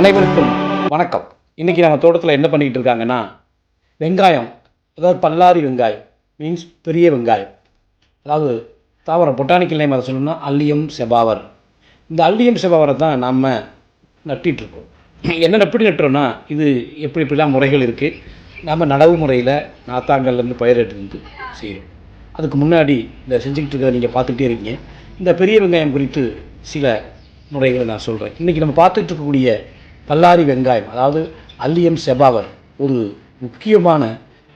அனைவருக்கும் வணக்கம். இன்றைக்கி நம்ம தோட்டத்தில் என்ன பண்ணிக்கிட்டு இருக்காங்கன்னா வெங்காயம் அதாவது பல்லாரி வெங்காயம் மீன்ஸ் பெரிய வெங்காயம். அதாவது தாவரம் பொட்டானிக்கல் நேம் அதை சொல்லணும்னா அல்லியம் செபாவர். இந்த அல்லியம் செபாவரை தான் நம்ம நட்டிகிட்ருக்கோம் என்ன எப்படி நட்டுறோன்னா இது எப்படி எப்படிலாம் முறைகள் இருக்குது நம்ம நடவு முறையில் நாத்தாங்கல்லேருந்து பயிரிட்டு செய்கிறோம் அதுக்கு முன்னாடி இந்த செஞ்சுக்கிட்டு இருக்கிறத நீங்கள் பார்த்துக்கிட்டே இருக்கீங்க. இந்த பெரிய வெங்காயம் குறித்து சில முறைகளை நான் சொல்கிறேன் இன்றைக்கி நம்ம பார்த்துட்டு இருக்கக்கூடிய பல்லாரி வெங்காயம் அதாவது அல்லியம் செபாவர் ஒரு முக்கியமான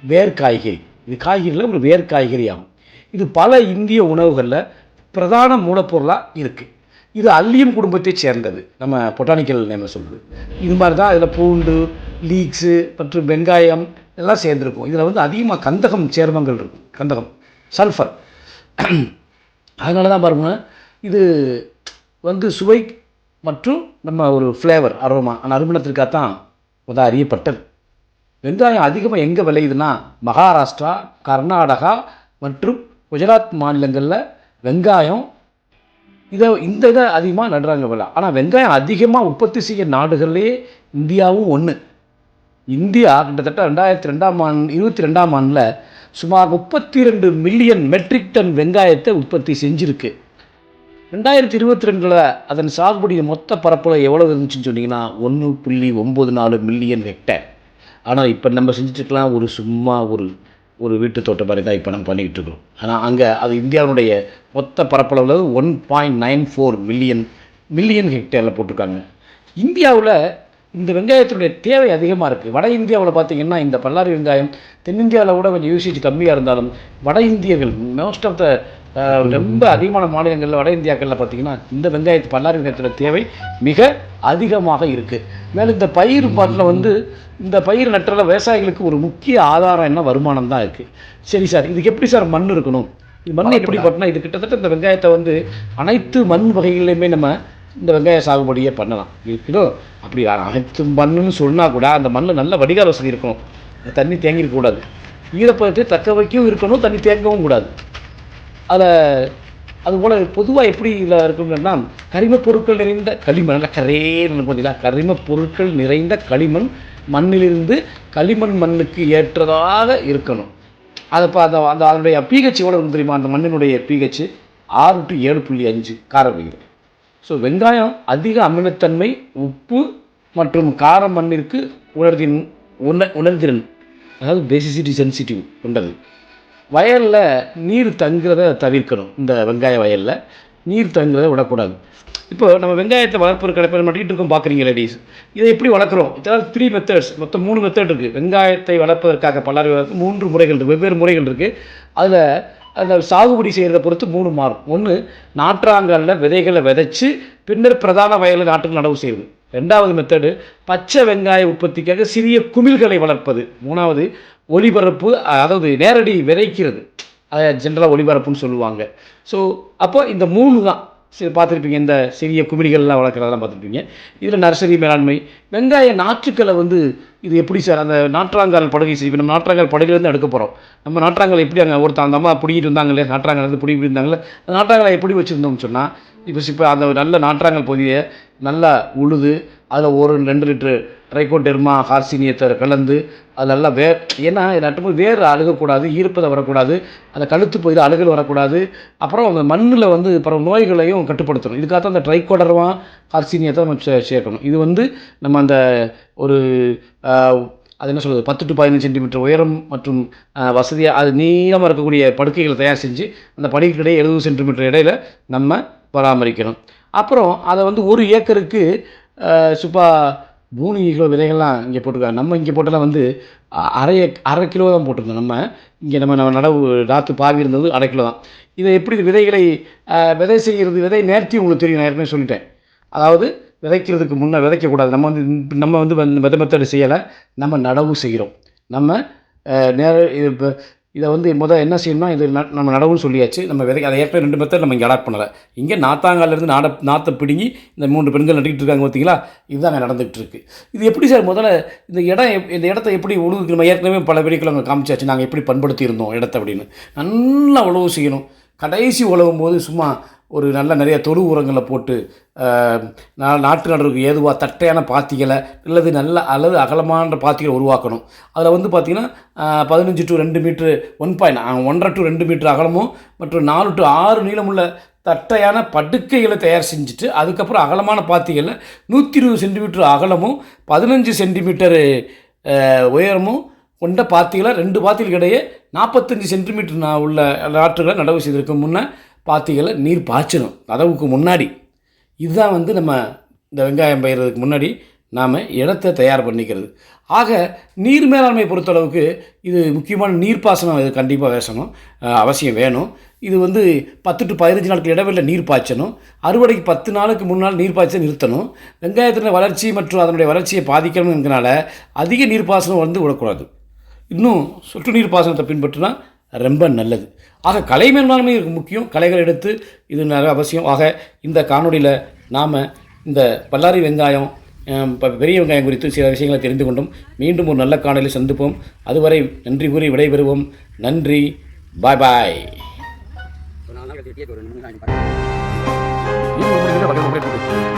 வேர் காய்கறி இது காய்கறியில் ஒரு வேர் காய்கறி ஆகும் இது பல இந்திய உணவுகளில் பிரதான மூலப்பொருளாக இருக்குது இது அல்லியம் குடும்பத்தை சேர்ந்தது. நம்ம பொட்டானிக்கல் நேம் சொல்லுது இது மாதிரி தான் இதில் பூண்டு லீக்ஸு மற்றும் வெங்காயம் எல்லாம் சேர்ந்துருக்கும். இதில் வந்து அதிகமாக கந்தகம் சேர்மங்கள் இருக்கும். கந்தகம் சல்ஃபர். அதனால தான் பாருங்கள் இது வந்து சுவை மற்றும் நம்ம ஒரு ஃப்ளேவர் அரோமா அறுமணத்திற்காக தான் உதா அறியப்பட்டது. வெங்காயம் அதிகமாக எங்கே விளையுதுன்னா மகாராஷ்டிரா கர்நாடகா மற்றும் குஜராத் மாநிலங்களில் வெங்காயம் இதை இந்த இதை அதிகமாக நடுறாங்க போல. ஆனால் வெங்காயம் அதிகமாக உற்பத்தி செய்ய நாடுகள்லேயே இந்தியாவும் ஒன்று இந்தியா கிட்டத்தட்ட ரெண்டாயிரத்தி ரெண்டாம் ஆண்டு இருபத்தி ரெண்டாம் ஆண்டில் சுமார் முப்பத்தி ரெண்டு மில்லியன் மெட்ரிக் டன் வெங்காயத்தை உற்பத்தி செஞ்சுருக்கு. ரெண்டாயிரத்தி இருபத்தி ரெண்டில் அதன் சாகுபடி மொத்த பரப்பில் எவ்வளோ இருந்துச்சுன்னு சொன்னீங்கன்னா ஒன்று புள்ளி ஒம்பது நாலு மில்லியன் ஹெக்டேர் ஆனால் இப்போ நம்ம செஞ்சுட்டுருக்கலாம் ஒரு சும்மா ஒரு ஒரு வீட்டு தோட்டம் மாதிரி தான் இப்போ நம்ம பண்ணிக்கிட்டு இருக்கோம் ஆனால் அங்கே அது இந்தியாவுடைய மொத்த பரப்பளவில் one point nine four million million ஹெக்டேரில் போட்டிருக்காங்க. இந்தியாவில் இந்த வெங்காயத்தினுடைய தேவை அதிகமாக இருக்குது வட இந்தியாவில் பார்த்தீங்கன்னா இந்த பல்லாரி வெங்காயம் தென்னிந்தியாவில் கூட கொஞ்சம் யூசேஜ் கம்மியாக இருந்தாலும் வட இந்தியர்கள் மோஸ்ட் ஆஃப் த ரொம்ப அதிகமான மாநிலங்களில் வட இந்தியாக்களில் பார்த்தீங்கன்னா இந்த வெங்காயத்து பல்லாரி வெங்காயத்தோட தேவை மிக அதிகமாக இருக்குது மேலும் இந்த பயிர் பாட்டில் வந்து இந்த பயிர் நட்டுறதுல விவசாயிகளுக்கு ஒரு முக்கிய ஆதாரம் என்ன வருமானம் தான் இருக்குது சரி சார் இதுக்கு எப்படி சார் மண் இருக்கணும்? இது மண் எப்படி பண்ணால் இது கிட்டத்தட்ட இந்த வெங்காயத்தை வந்து அனைத்து மண் வகைகளையுமே நம்ம இந்த வெங்காய சாகுபடியே பண்ணலாம். இருக்கணும் அப்படி அனைத்து மண்ணுன்னு சொன்னால் கூட அந்த மண்ணில் நல்ல வடிகால் வசதி இருக்கணும். தண்ணி தேங்கிருக்கக்கூடாது ஈரப்பதத்தை தக்க வைக்கவும் இருக்கணும் தண்ணி தேங்கவும் கூடாது. அதில் அதுபோல் பொதுவாக எப்படி இதில் இருக்குங்கன்னா கரிமப் பொருட்கள் நிறைந்த களிமண் நல்லா கரேன்னு பார்த்தீங்களா? கரிமப் பொருட்கள் நிறைந்த களிமண் மண்ணிலிருந்து களிமண் மண்ணுக்கு ஏற்றதாக இருக்கணும். அதை இப்போ அந்த அந்த அதனுடைய பிஹெச் எவ்வளோ இருக்கும் தெரியுமா? அந்த மண்ணினுடைய பிஹெச் ஆறு டு ஏழு புள்ளி அஞ்சு கார விகிதம் ஸோ வெங்காயம் அதிக அமிலத்தன்மை உப்பு மற்றும் கார மண்ணிற்கு உணர்தின் உண உணர்திறன் அதாவது பேசிசிட்டி சென்சிட்டிவ் கொண்டது. வயலில் நீர் தங்குறத தவிர்க்கணும். இந்த வெங்காய வயலில் நீர் தங்குறதை விடக்கூடாது. இப்போ நம்ம வெங்காயத்தை வளர்ப்பு இப்போ நட்டிட்டு இருக்கோம் பார்க்குறீங்க லேடிஸ் இதை எப்படி வளர்க்குறோம்? இதாவது த்ரீ மெத்தட்ஸ் மொத்தம் மூணு மெத்தட் இருக்குது வெங்காயத்தை வளர்ப்பதற்காக பல்லாரி மூன்று முறைகள் இருக்குது வெவ்வேறு முறைகள் இருக்குது அதில் அந்த சாகுபடி செய்கிறத பொறுத்து மூணு மாறும். ஒன்று நாற்றாங்கல்ல விதைகளை விதைச்சி பின்னர் பிரதான வயலில் நாட்டுக்கு நடவு செய்வது. ரெண்டாவது மெத்தடு பச்சை வெங்காய உற்பத்திக்காக சிறிய குமிழ்களை வளர்ப்பது. மூணாவது ஒளிபரப்பு அதாவது நேரடி விதைக்கிறது. அதை ஜென்ரலாக ஒளிபரப்புன்னு சொல்லுவாங்க. ஸோ அப்போ இந்த மூணு தான். சரி பார்த்துருப்பீங்க இந்த சிறிய குமிழிகள்லாம் வளர்க்குறதெல்லாம் பார்த்துருப்பீங்க. இதில் நர்சரி மேலாண்மை வெங்காய நாற்றுக்களை வந்து இது எப்படி சார்? அந்த நாற்றாங்கால் படுகை செய்வோம் நம்ம நாற்றாங்கால் படுகையிலேருந்து எடுக்க போகிறோம் நம்ம நாற்றாங்கால் எப்படி அங்கே ஒருத்த அந்த அம்மா பிடிக்கிட்டு இருந்தாங்களே நாற்றாங்கால் வந்து பிடிக்கிட்டு இருந்தாங்களே அந்த நாற்றாங்காலை எப்படி வச்சுருந்தோம்னு சொன்னால் இப்போ இப்போ அந்த நல்ல நாற்றாங்கல் பகுதியை நல்லா உழுது அதில் ஒரு ரெண்டு லிட்டரு ட்ரைகோடெர்மா ஹார்சினியத்தை கலந்து அது நல்லா வே ஏன்னா இது நட்டும்போது வேர் அழுகக்கூடாது ஈர்ப்பதை வரக்கூடாது அந்த கழுத்து பகுதியில் அழுகல் வரக்கூடாது அப்புறம் அந்த மண்ணில் வந்து அப்புறம் நோய்களையும் கட்டுப்படுத்தணும். இதுக்காக தான் அந்த ட்ரைகோடர்மா ஹார்சினியத்தை நம்ம சே சேர்க்கணும். இது வந்து நம்ம அந்த ஒரு அது என்ன சொல்கிறது பத்து டு பதினஞ்சு சென்டிமீட்டர் உயரம் மற்றும் வசதியாக அது நீளமாக இருக்கக்கூடிய படுக்கைகளை தயார் செஞ்சு அந்த படுக்கைக்கிடையே எழுபது சென்டிமீட்டர் இடையில நம்ம பராமரிக்கணும். அப்புறம் அதை வந்து ஒரு ஏக்கருக்கு சுப்பா மூணு கிலோ விதைகள்லாம் இங்கே போட்டிருக்காங்க. நம்ம இங்கே போட்டெல்லாம் வந்து அரை அரை கிலோ தான் போட்டிருந்தோம் நம்ம. இங்கே நம்ம நம்ம நடவு நாற்று பாவி இருந்தது அரை கிலோ தான். இதை எப்படி விதைகளை விதை செய்கிறது விதை நேர்த்தி உங்களுக்கு தெரியும் நான் ஏற்கனவே சொல்லிட்டேன். அதாவது விதைக்கிறதுக்கு முன்னே விதைக்கக்கூடாது. நம்ம வந்து நம்ம வந்து வித மெத்தடு செய்யலை. நம்ம நடவு செய்கிறோம். நம்ம நேர இது இப்போ இதை வந்து முதல் என்ன செய்யணும்னா இது நம்ம நடவுன்னு சொல்லியாச்சு. நம்ம விதை அதை ஏற்கனவே ரெண்டு மெத்தட் நம்ம இங்கே அடாப்ட் பண்ணலை. இங்கே நாத்தாங்காலேருந்து நாட நாற்றை பிடுங்கி இந்த மூன்று பெண்கள் நட்டுக்கிட்டு இருக்காங்க பார்த்தீங்களா? இதுதான் நடந்துகிட்டு இருக்கு. இது எப்படி சார் முதல்ல இந்த இடம் இந்த இடத்த எப்படி உழுவு நம்ம ஏற்கனவே பல வீடியோக்கள் அங்கே காமிச்சாச்சு. நாங்கள் எப்படி பண்படுத்தி இருந்தோம் இடத்த அப்படின்னு. நல்லா உழவு செய்யணும். கடைசி உழவும் போது சும்மா ஒரு நல்ல நிறைய தொழு உரங்களை போட்டு நா- நாட்டு நடவுக்கு ஏதுவாக தட்டையான பாத்திகளை அல்லது நல்ல அல்லது அகலமான பாத்திகளை உருவாக்கணும். அதில் வந்து பார்த்திங்கன்னா பதினஞ்சு டு ரெண்டு மீட்ரு ஒன் பாயிண்ட் ஒன்றரை டு ரெண்டு மீட்ரு அகலமும் மற்றும் நாலு டு ஆறு நீளமுள்ள தட்டையான படுக்கைகளை தயார் செஞ்சுட்டு அதுக்கப்புறம் அகலமான பாத்திகளில் நூற்றி இருபது சென்டிமீட்டர் அகலமும் பதினஞ்சு சென்டிமீட்டரு உயரமும் கொண்ட பாத்திகளை ரெண்டு பாத்திகளுக்கிடையே நாற்பத்தஞ்சு சென்டிமீட்டர் நான் உள்ள நாற்றுகளை நடவு செய்திருக்கும் முன்னே பாத்திகளை நீர் பாய்ச்சணும். கதவுக்கு முன்னாடி. இதுதான் வந்து நம்ம இந்த வெங்காயம் பயிர்றதுக்கு முன்னாடி நாம் இடத்தை தயார் பண்ணிக்கிறது. ஆக நீர் மேலாண்மை பொறுத்தளவுக்கு இது முக்கியமான நீர்ப்பாசனம் இது கண்டிப்பாக வேசணும். அவசியம் வேணும். இது வந்து பத்து டு பதினஞ்சு நாட்கள் இடைவெளியில் நீர் பாய்ச்சணும். அறுவடைக்கு பத்து நாளுக்கு முன்னால் நீர் பாய்ச்ச நிறுத்தணும். வெங்காயத்தின் வளர்ச்சி மற்றும் அதனுடைய வளர்ச்சியை பாதிக்கணுங்கிறனால அதிக நீர்ப்பாசனம் வந்து விடக்கூடாது. இன்னும் சொட்டு நீர் பாசனத்தை பின்பற்றினா ரொம்ப நல்லது. ஆக கலை மேலாண்மை முக்கியம். கலைகள் எடுத்து இது நிறைய அவசியம். ஆக இந்த காணொலியில் நாம் இந்த பல்லாரி வெங்காயம் பெரிய வெங்காயம் குறித்து சில விஷயங்களை தெரிந்து கொண்டோம். மீண்டும் ஒரு நல்ல காணொலியில் சந்திப்போம். அதுவரை நன்றி கூறி விடைபெறுவோம். நன்றி. பாய் பாய். ஒரு